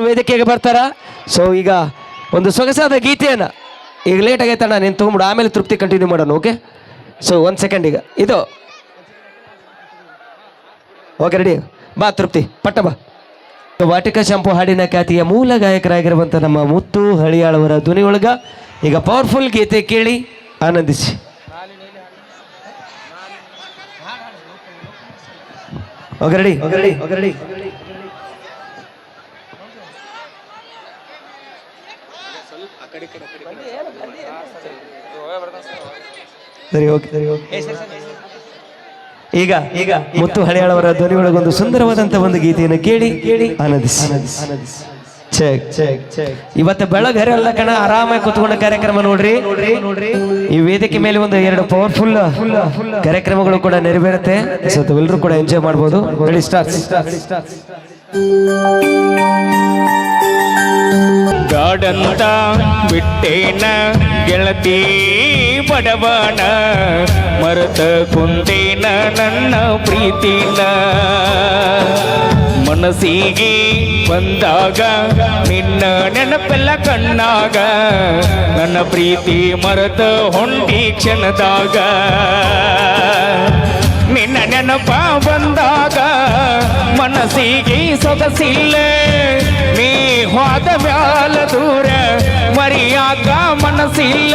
ಅವರು ವೇದಿಕೆಗೆ ಬರ್ತಾರ? ಸೊ ಈಗ ಒಂದು ಸೊಗಸಾದ ಗೀತೆಯನ್ನು ಈಗ ಲೇಟ್ ಆಗೈತಣ್ಣ ನೀನು ತೊಗೊಂಬಿಡು ಆಮೇಲೆ ತೃಪ್ತಿ ಕಂಟಿನ್ಯೂ ಮಾಡೋಣ ಓಕೆ ಸೊ ಒಂದು ಸೆಕೆಂಡ್ ಈಗ. ಇದು. ಓಕೆ ರೆಡಿ ಬಾ, ತೃಪ್ತಿ. ಪಟ್ಟ ಬಾ. ವಾಟಿಕ ಶಾಂಪು ಹಾಡಿನ ಖ್ಯಾತಿಯ ಮೂಲ ಗಾಯಕರಾಗಿರುವಂಥ ನಮ್ಮ ಮುತ್ತು ಹಳಿಯಾಳವರ ಧ್ವನಿಯೊಳಗ ಈಗ ಪವರ್ಫುಲ್ ಗೀತೆ ಕೇಳಿ ಆನಂದಿಸಿ. Okay ready okay ready okay ready ಸರಿ ಓಕೆ ಸರಿ ಓಕೆ ಈಗ ಈಗ. ಮುತ್ತು ಹಳೆಯಾಳವರ ಧ್ವನಿಯೊಳಗೊಂದು ಸುಂದರವಾದಂತ ಒಂದು ಗೀತೆಯನ್ನು ಕೇಳಿ ಕೇಳಿ ಆನಂದಿಸಿ. ಚೆಕ್ ಚೆಕ್ ಚೆಕ್ ಇವತ್ತು ಬೆಳಗ್ಗೆ ಅಲ್ಲ ಕಣ ಆರಾಮಾಗಿ ಕುತ್ಕೊಂಡ ಕಾರ್ಯಕ್ರಮ ನೋಡ್ರಿ. ನೋಡ್ರಿ ಈ ವೇದಿಕೆ ಮೇಲೆ ಒಂದು ಎರಡು ಪವರ್ಫುಲ್ ಕಾರ್ಯಕ್ರಮಗಳು ಕೂಡ ನೆರವೇರುತ್ತೆ. ಸೊ ಎಲ್ಲರೂ ಕೂಡ ಎಂಜಾಯ್ ಮಾಡ್ಬೋದು. ರೆಡಿ ಸ್ಟಾರ್ಟ್ ಗಾಡಂತ ಬಿಟ್ಟೇನ ಗೆಳತಿ. ಬಡವನ ಮರತ ಕುಂತೇನ ನನ್ನ ಪ್ರೀತಿನ. ಮನಸ್ಸಿಗೆ ಬಂದಾಗ ನಿನ್ನ ನೆನಪೆಲ್ಲ ಕಣ್ಣಾಗ, ನನ್ನ ಪ್ರೀತಿ ಮರತ ಹೊಂಟಿ ಕ್ಷಣದಾಗ. ನಿನ್ನ ನೆನಪ ಬಂದಾಗ ಮನಸ್ಸಿಗೆ ಸೊಗಸಿಲ್ಲ. ನೀ ಹೋದ ಮ್ಯಾಲ ದೂರ ಮರಿಯಾಕ ಮನಸ್ಸಿಲ್ಲ.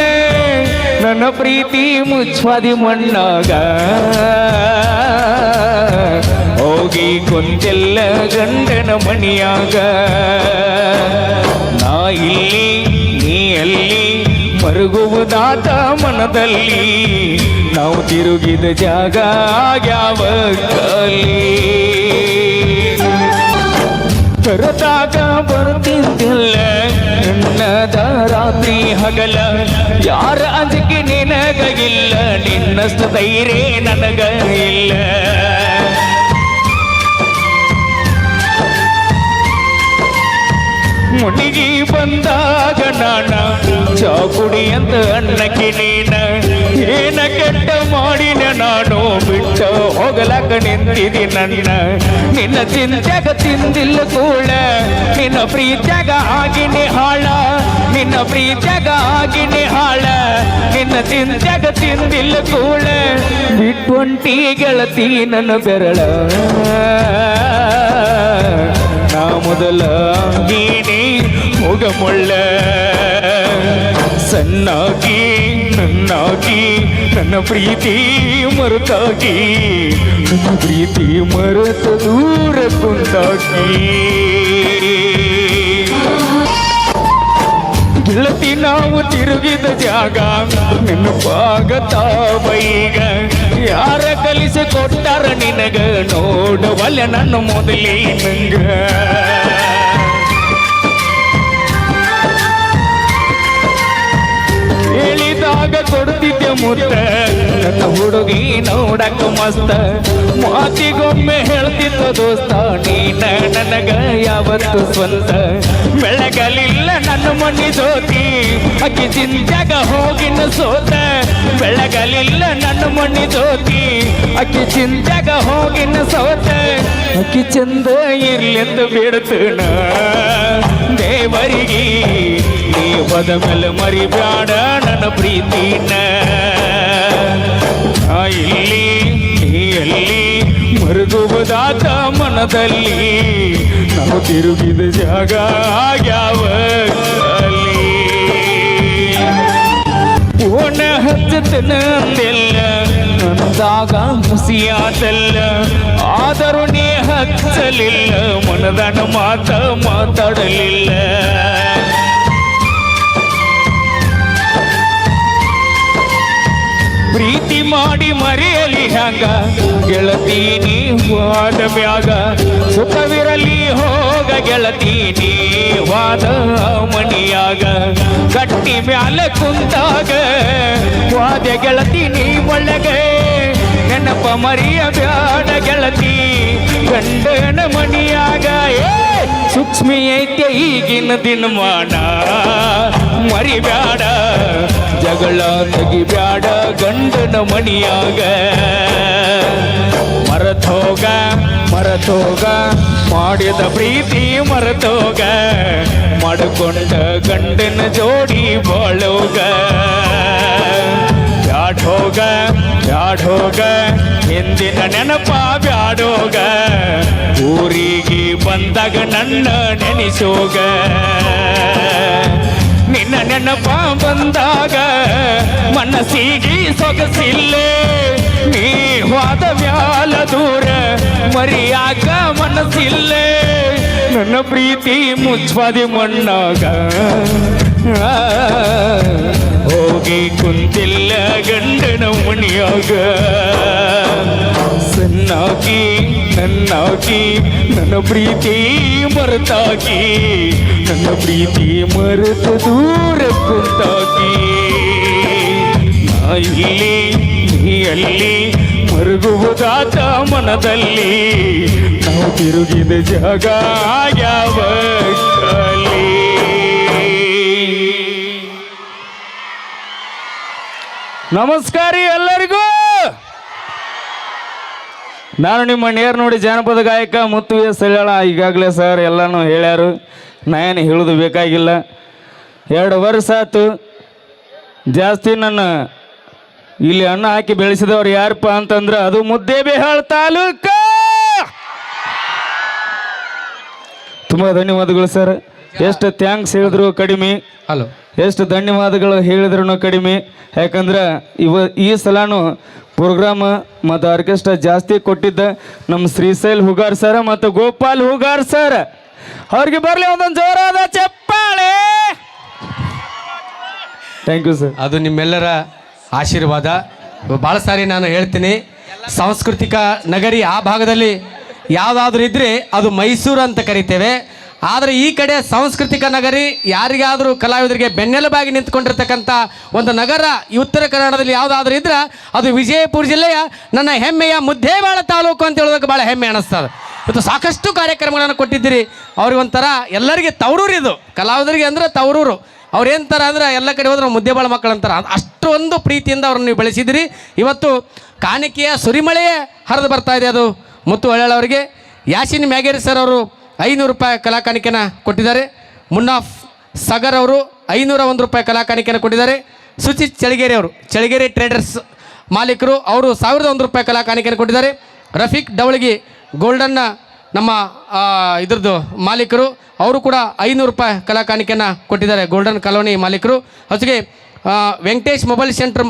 ನನ್ನ ಪ್ರೀತಿ ಮುಚ್ಛಾದಿ ಮಣ್ಣಾಗ. ಹೋಗಿ ಕೊಂಚೆಲ್ಲ ಗಂಡನ ಮಣಿಯಾಗ. ನಾ ಇಲ್ಲಿ, ನೀ ಅಲ್ಲಿ ಮರುಗುವುದಾದ ಮನದಲ್ಲಿ. ನಾವು ತಿರುಗಿದ ಜಾಗ ಯಾವ ಕಲಿ ಕರೆದಾಗ ಬರ್ತಿದ್ದಿಲ್ಲ. ನಿನ್ನದ ರಾತ್ರಿ ಹಗಲ ಯಾರ ಅದಕ್ಕೆ ನಿನಗಿಲ್ಲ ನಿನ್ನಷ್ಟು ಧೈರ್ಯ ನನಗ ಇಲ್ಲ. ಮುನಿಗಿ ಬಂದಾಗ ನಾನ ಚಾಕುಡಿ ಅಂತ ಅನ್ನಕ್ಕೆ ನೀನ, ಏನ ಕೆಟ್ಟ ಮಾಡಿನ ನಾನು, ಬಿಟ್ಟ ಹೋಗಲಕ ನಿಂತಿದಿ ನನ್ನ. ನಿನ್ನ ಚಿಂತ್ಯಾಗ ತಿಂದಿಲ್ಲ ಕೂಳ, ನಿನ್ನ ಪ್ರೀತ್ಯಾಗ ಆಗಿನಿ ಹಾಳ, ನಿನ್ನ ಪ್ರೀತ್ಯಾಗ ಆಗಿನಿ ಹಾಳ, ನಿನ್ನ ಚಿಂತ್ಯಾಗ ತಿಂದಿಲ್ಲ ಕೂಳ ಬಿಟ್ಟೊಂಟಿ ಗೆಳತಿ ನನ್ನ ಬೆರಳ. ನಾ ಮೊದಲ ಗೀನಿ ಮುಗಮುಳ್ಳ ಸಣ್ಣಾಗಿ ನನ್ನಾಗಿ ನನ್ನ ಪ್ರೀತಿ ಮರುತಾಗಿ ನನ್ನ ಪ್ರೀತಿ ಮರೆತ ದೂರ ಕುಂತಾಗಿ ಗೆಳತಿ ನಾವು ತಿರುಗಿದ ಜಾಗ ನೆನಪಾಗತಾವ ಈಗ ಯಾರ ಕಲಿಸಿ ಕೊಟ್ಟಾರ ನಿನಗ ನೋಡವಲ್ಲ ನನ್ನ ಮೊದಲೇ ನಂಗ ಕೊಡ್ತಿದ್ದೆ ಮುತ್ತ. ನನ್ನ ಹುಡುಗಿ ನೋಡಕ್ಕ ಮಸ್ತ. ಮಾತಿಗೊಮ್ಮೆ ಹೇಳ್ತಿದ್ದ ದೋಸ್ತ, ನೀನ ನನಗ ಯಾವತ್ತು ಸ್ವಂತ. ಬೆಳಗಲಿಲ್ಲ ನನ್ನ ಮಣ್ಣಿ ಜೋತಿ ಅಕ್ಕಿ ಚಿಂತ್ಯಾಗ ಹೋಗಿನ ಸೋತ. ಬೆಳಗಲಿಲ್ಲ ನನ್ನ ಮಣ್ಣಿ ಜೋತಿ ಅಕ್ಕಿ ಚಿಂತ್ಯಾಗ ಹೋಗಿನ ಸೋತ. ಅಕ್ಕಿ ಚಂದ ಇರ್ಲೆಂದು ಬಿಡ್ತನ ದೇವರಿಗೆ. ಹೋದ ಮೇಲೆ ಮರಿಬ್ಯಾಡ ನನ್ನ ಪ್ರೀತಿನ. ಇಲ್ಲಿ ಎಲ್ಲಿ ಮರುಗುವುದಾತ ಮನದಲ್ಲಿ ನಾವು ತಿರುಗಿದ ಜಾಗ ಯಾವ ಓಣ ಹಚ್ಚತನ ಅಂದೆಲ್ಲ ನಂದಾಗ ಹುಸಿಯಾದಲ್ಲ ಆದರೂ ನೀ ಹಚ್ಚಲಿಲ್ಲ, ಮನದನ ಮಾತ ಮಾತಾಡಲಿಲ್ಲ. ಪ್ರೀತಿ ಮಾಡಿ ಮರೆಯಲಿ ಹ್ಯಾಂಗ ಗೆಳತಿ ನೀ ವಾದ ಮ್ಯಾಗ ಸುಖವಿರಲಿ ಹೋಗ ಗೆಳತಿ ನೀ ವಾದ ಮಣಿಯಾಗ. ಕಟ್ಟಿ ಮ್ಯಾಲ ಕುಂತಾಗ ವಾದ ಗೆಳತಿ ನೀ ಒಳಗೆ. ನೆನಪ ಮರಿಯ ಬ್ಯಾಡ ಗೆಳತಿ. ಗಂಡನ ಮಣಿಯಾಗ, ಏ, ಸೂಕ್ಷ್ಮಿ ಐತೆ ಈಗಿನ ದಿನಮಾನ. ಮರಿಬ್ಯಾಡ, ಜಗಳ ತೆಗಿಬ್ಯಾಡ ಗಂಡನ ಮಣಿಯಾಗ. ಮರತೋಗ ಮರತೋಗ ಮಾಡಿದ ಪ್ರೀತಿ ಮರತೋಗ ಮಾಡಿಕೊಂಡ ಗಂಡನ ಜೋಡಿ ಬಾಳೋಗ. ಬ್ಯಾಡೋಗ, ಹಿಂದಿನ ನೆನಪ ಬ್ಯಾಡೋಗ ಊರಿಗೆ ಬಂದಾಗ ನನ್ನ ನೆನೆಸೋಗ. ನಿನ್ನ ನೆನಪ ಬಂದಾಗ ಮನಸ್ಸಿಗೆ ಸೊಗಸಿಲ್ಲೇ. ನೀ ಹೋದ ವ್ಯಾಲ ದೂರ ಮರಿಯಾಕ ಮನಸ್ಸಿಲ್ಲೇ. ನನ್ನ ಪ್ರೀತಿ ಮುಚ್ವಾದಿ ಮಣ್ಣಾಗ. ಹೋಗಿ ಕುಂತಿಲ್ಲ ಗಂಡನ ಮಣಿಯಾಗ. ಸನ್ನಾಗಿ ನನ್ನಾಗಿ ನನ್ನ ಪ್ರೀತಿ ಮರೆತಾಗಿ ನನ್ನ ಪ್ರೀತಿ ಮರೆತು ದೂರ ಕುಂತಾಗಿ ಇಲ್ಲಿ ಅಲ್ಲಿ ಮರುಗುವುದಾತ ಮನದಲ್ಲಿ. ನಾವು ತಿರುಗಿದ ಜಾಗ ಯಾವ ನಮಸ್ಕಾರ ಎಲ್ಲರಿಗೂ. ನಾನು ನಿಮ್ಮ ನೇರ್ ನೋಡಿ ಜಾನಪದ ಗಾಯಕ ಮುತ್ತು ಎಸ್ ಈಗಾಗಲೇ ಸರ್ ಎಲ್ಲನೂ ಹೇಳ್ಯಾರು. ನಾ ಏನು ಹೇಳೋದು ಬೇಕಾಗಿಲ್ಲ. ಎರಡು ವರ್ಷ ಆತು. ಜಾಸ್ತಿ ನನ್ನ ಇಲ್ಲಿ ಅನ್ನ ಹಾಕಿ ಬೆಳೆಸಿದವ್ರು ಯಾರಪ್ಪ ಅಂತಂದ್ರೆ ಅದು ಮುದ್ದೇಬೇಹಾಳ್ ತಾಲೂಕ. ತುಂಬ ಧನ್ಯವಾದಗಳು ಸರ್. ಎಷ್ಟು ಥ್ಯಾಂಕ್ಸ್ ಹೇಳಿದ್ರು ಕಡಿಮೆ. ಹಲೋ ಎಷ್ಟು ಧನ್ಯವಾದಗಳು ಹೇಳಿದ್ರು ಕಡಿಮೆ. ಯಾಕಂದ್ರೆ ಇವ ಈ ಸಲನು ಪ್ರೋಗ್ರಾಮ್ ಮತ್ತು ಆರ್ಕೆಸ್ಟ್ರಾ ಜಾಸ್ತಿ ಕೊಟ್ಟಿದ್ದ ನಮ್ಮ ಶ್ರೀಶೈಲ್ ಹುಗಾರ್ ಸರ್ ಮತ್ತು ಗೋಪಾಲ್ ಹುಗಾರ್ ಸರ್ ಅವ್ರಿಗೆ ಬರಲಿ ಒಂದೊಂದು ಜೋರಾದ ಚಪ್ಪಾಳೆ. ಥ್ಯಾಂಕ್ ಯು ಸರ್ ಅದು ನಿಮ್ಮೆಲ್ಲರ ಆಶೀರ್ವಾದ. ಭಾಳ ಸಾರಿ ನಾನು ಹೇಳ್ತೀನಿ. ಸಾಂಸ್ಕೃತಿಕ ನಗರಿ ಆ ಭಾಗದಲ್ಲಿ ಯಾವುದಾದ್ರೂ ಇದ್ದರೆ ಅದು ಮೈಸೂರು ಅಂತ ಕರಿತೇವೆ. ಆದರೆ ಈ ಕಡೆ ಸಾಂಸ್ಕೃತಿಕ ನಗರಿ ಯಾರಿಗಾದರೂ ಕಲಾವಿದರಿಗೆ ಬೆನ್ನೆಲುಬಾಗಿ ನಿಂತ್ಕೊಂಡಿರ್ತಕ್ಕಂಥ ಒಂದು ನಗರ ಈ ಉತ್ತರ ಕನ್ನಡದಲ್ಲಿ ಯಾವುದಾದ್ರೂ ಇದ್ರೆ ಅದು ವಿಜಯಪುರ ಜಿಲ್ಲೆಯ ನನ್ನ ಹೆಮ್ಮೆಯ ಮುದ್ದೇಬಾಳ ತಾಲೂಕು ಅಂತ ಹೇಳೋದಕ್ಕೆ ಭಾಳ ಹೆಮ್ಮೆ ಅನ್ನಿಸ್ತದೆ ಇವತ್ತು ಸಾಕಷ್ಟು ಕಾರ್ಯಕ್ರಮಗಳನ್ನು ಕೊಟ್ಟಿದ್ದೀರಿ. ಅವ್ರಿಗೆ ಒಂಥರ ಎಲ್ಲರಿಗೆ ತವರೂರು ಇದು. ಕಲಾವಿದರಿಗೆ ಅಂದರೆ ತವರೂರು. ಅವ್ರು ಏನಂತಾರ ಅಂದ್ರೆ ಎಲ್ಲ ಕಡೆ ಹೋದ್ರೆ ಮುದ್ದೆಬಾಳ ಮಕ್ಕಳಂತಾರೆ ಅಷ್ಟೊಂದು ಪ್ರೀತಿಯಿಂದ ಅವ್ರನ್ನ ನೀವು ಬೆಳೆಸಿದಿರಿ ಇವತ್ತು ಕಾಣಿಕೆಯ ಸುರಿಮಳೆಯೇ ಹರಿದು ಬರ್ತಾ ಇದೆ ಅದು. ಮುತ್ತು ಒಳ್ಳೆಯವರಿಗೆ ಯಾಸಿನ್ ಮ್ಯಾಗೇರಿ ಸರ್ ಅವರು ಐನೂರು ರೂಪಾಯಿ ಕಲಾಕಾಣಿಕೆನ ಕೊಟ್ಟಿದ್ದಾರೆ. ಮುನ್ನಾಫ್ ಸಾಗರ್ ಅವರು ಐನೂರ ಒಂದು ರೂಪಾಯಿ ಕಲಾಕಾಣಿಕೆಯನ್ನು ಕೊಟ್ಟಿದ್ದಾರೆ. ಸುಚಿತ್ ಚಳಿಗೇರಿ ಅವರು, ಚಳಿಗೇರಿ ಟ್ರೇಡರ್ಸ್ ಮಾಲೀಕರು ಅವರು ಸಾವಿರದ ಒಂದು ರೂಪಾಯಿ ಕಲಾಕಾಣಿಕೆಯನ್ನು ಕೊಟ್ಟಿದ್ದಾರೆ. ರಫೀಕ್ ಡವಳಗಿ, ಗೋಲ್ಡನ್ನ ನಮ್ಮ ಇದ್ರದ್ದು ಮಾಲೀಕರು ಅವರು ಕೂಡ ಐನೂರು ರೂಪಾಯಿ ಕಲಾಕಾಣಿಕೆಯನ್ನು ಕೊಟ್ಟಿದ್ದಾರೆ. ಗೋಲ್ಡನ್ ಕಾಲೋನಿ ಮಾಲೀಕರು. ಹೊಸಗೆ ವೆಂಕಟೇಶ್ ಮೊಬೈಲ್ ಸೆಂಟ್ರ್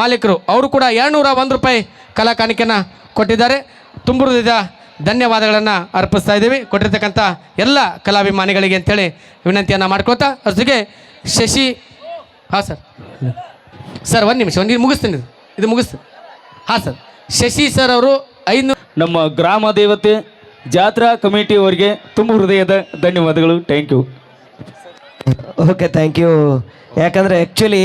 ಮಾಲೀಕರು ಅವರು ಕೂಡ ಎರಡುನೂರ ಒಂದು ರೂಪಾಯಿ ಕಲಾಕಾಣಿಕೆಯನ್ನು ಕೊಟ್ಟಿದ್ದಾರೆ. ತುಂಬ ಹೃದಯದ ಧನ್ಯವಾದಗಳನ್ನು ಅರ್ಪಿಸ್ತಾ ಇದ್ದೀವಿ. ಕೊಟ್ಟಿರ್ತಕ್ಕಂಥ ಎಲ್ಲ ಕಲಾಭಿಮಾನಿಗಳಿಗೆ ಅಂತೇಳಿ ವಿನಂತಿಯನ್ನು ಮಾಡ್ಕೊತಾ ಜೊತೆಗೆ ಶಶಿ ಹಾಂ ಸರ್. ಸರ್ ಒಂದು ನಿಮಿಷ ಒಂದು ಮುಗಿಸ್ತೀನಿ ಇದು. ಇದು ಮುಗಿಸ್ತೀನಿ. ಹಾಂ ಸರ್. ಶಶಿ ಸರ್ ಅವರು ಐನೂರು ನಮ್ಮ ಗ್ರಾಮ ದೇವತೆ ಜಾತ್ರಾ ಕಮಿಟಿಯವರಿಗೆ ತುಂಬ ಹೃದಯದ ಧನ್ಯವಾದಗಳು. Thank you okay thank you ಯಾಕಂದರೆ ಆ್ಯಕ್ಚುಲಿ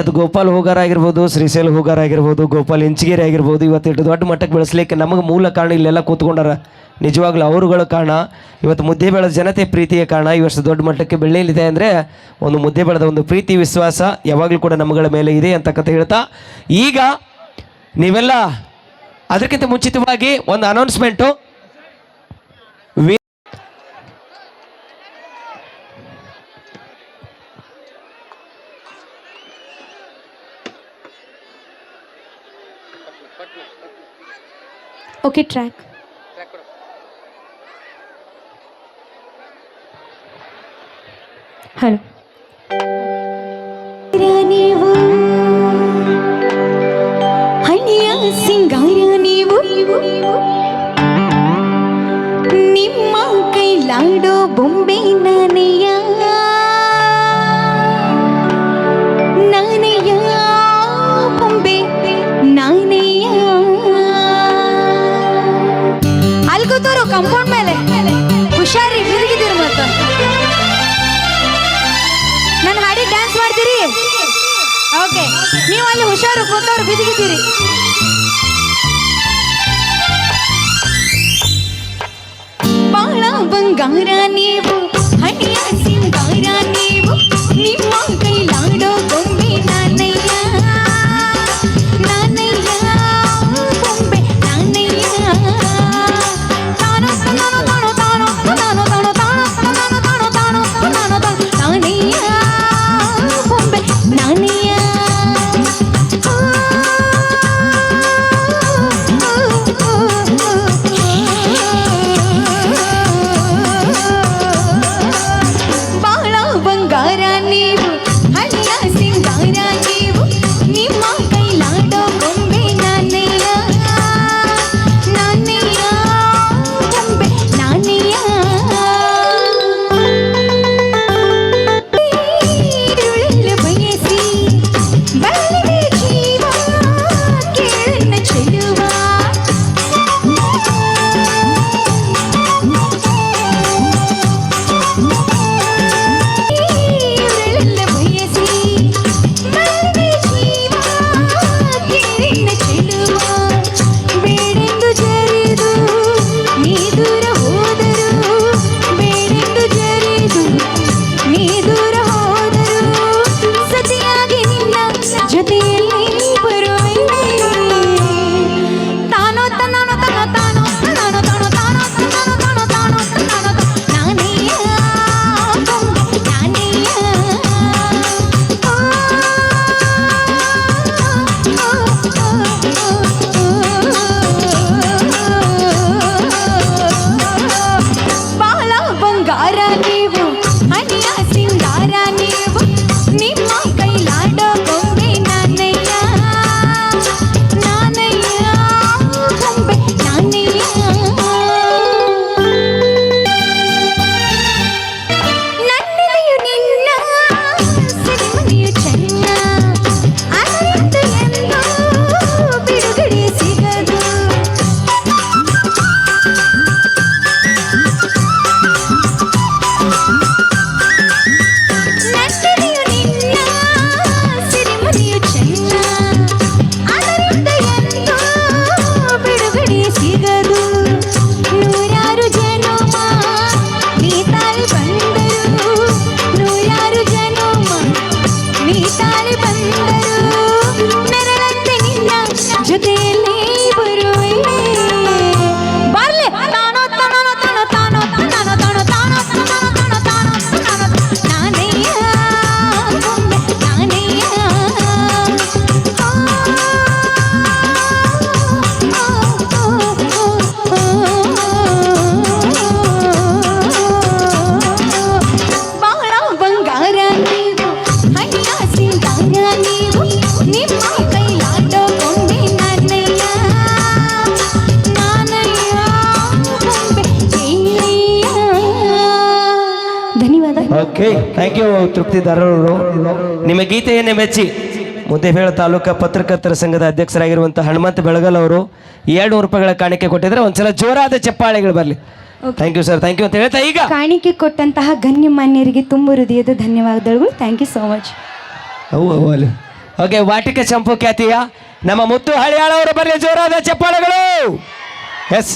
ಅದು ಗೋಪಾಲ್ ಹೋಗಾರಾಗಿರ್ಬೋದು ಶ್ರೀಶೈಲ್ ಹೋಗಾರ ಆಗಿರ್ಬೋದು, ಗೋಪಾಲ್ ಇಂಚಗಿರಿ ಆಗಿರ್ಬೋದು, ಇವತ್ತು ಇಟ್ಟು ದೊಡ್ಡ ಮಟ್ಟಕ್ಕೆ ಬೆಳೆಸಲಿಕ್ಕೆ ನಮಗೆ ಮೂಲ ಕಾರಣ ಇಲ್ಲೆಲ್ಲ ಕೂತ್ಕೊಂಡಾರ. ನಿಜವಾಗ್ಲೂ ಅವರುಗಳ ಕಾರಣ. ಇವತ್ತು ಮುದ್ದೆ ಬೆಳೆದ ಜನತೆ ಪ್ರೀತಿಯ ಕಾರಣ. ಇವತ್ತು ದೊಡ್ಡ ಮಟ್ಟಕ್ಕೆ ಬೆಳೆಯಲಿದೆ ಅಂದರೆ ಒಂದು ಮುದ್ದೆ ಬೆಳೆದ ಒಂದು ಪ್ರೀತಿ, ವಿಶ್ವಾಸ ಯಾವಾಗಲೂ ಕೂಡ ನಮ್ಮಗಳ ಮೇಲೆ ಇದೆ ಅಂತಕ್ಕಂಥ ಹೇಳ್ತಾ. ಈಗ ನೀವೆಲ್ಲ ಅದಕ್ಕಿಂತ ಮುಂಚಿತವಾಗಿ ಒಂದು ಅನೌನ್ಸ್ಮೆಂಟು ಓಕೆ ಟ್ರ್ಯಾಕ್ ಹಲೋ ನೀವು ಹಳ್ಳಿಯ ಸಿಂಗಾರ ನೀವು ನಿಮ್ಮ ಕೈಲಾಡೋ ಬೊಂಬೆ ನಾನೆಯ ನಾನೆಯ ಅಲ್ಲಿ ಹುಷಾರು ಕೂತವ್ರು ಬಿದಿಗಿದ್ದೀರಿ ಓಕೆ ತೃಪ್ತಿದಾರರು ನಿಮ್ಮ ಗೀತೆಯನ್ನೇ ಮೆಚ್ಚಿ ಮುದ್ದೇಬೇಳ ತಾಲೂಕು ಪತ್ರಕರ್ತರ ಸಂಘದ ಅಧ್ಯಕ್ಷರಾಗಿರುವಂತಹ ಹನುಮಂತ ಬೆಳಗಲ್ ಅವರು ಎರಡು ನೂರು ರೂಪಾಯಿಗಳ ಕಾಣಿಕೆ ಕೊಟ್ಟಿದ್ರೆ ಒಂದ್ಸಲ ಜೋರಾದ ಚಪ್ಪಾಳೆಗಳು ಬರಲಿ. Thank you sir thank you ಅಂತ ಹೇಳ್ತಾ ಈಗ. ಕಾಣಿಕೆ ಕೊಟ್ಟಂತಹ ಗಣ್ಯಮಾನ್ಯರಿಗೆ ತುಂಬ ಹೃದಯದ ಧನ್ಯವಾದಗಳು. ಥ್ಯಾಂಕ್ ಯು ಸೋ ಮಚ್ ಅವು ಅವು ಅಲ್ಲಿ. ಓಕೆ ವಾಟಿಕ ಚಂಪು ಖ್ಯಾತಿಯ ನಮ್ಮ ಮುತ್ತು ಹಳಿಯಾಳವರು ಬರಲಿ ಜೋರಾದ ಚಪ್ಪಾಳೆಗಳು. ಎಸ್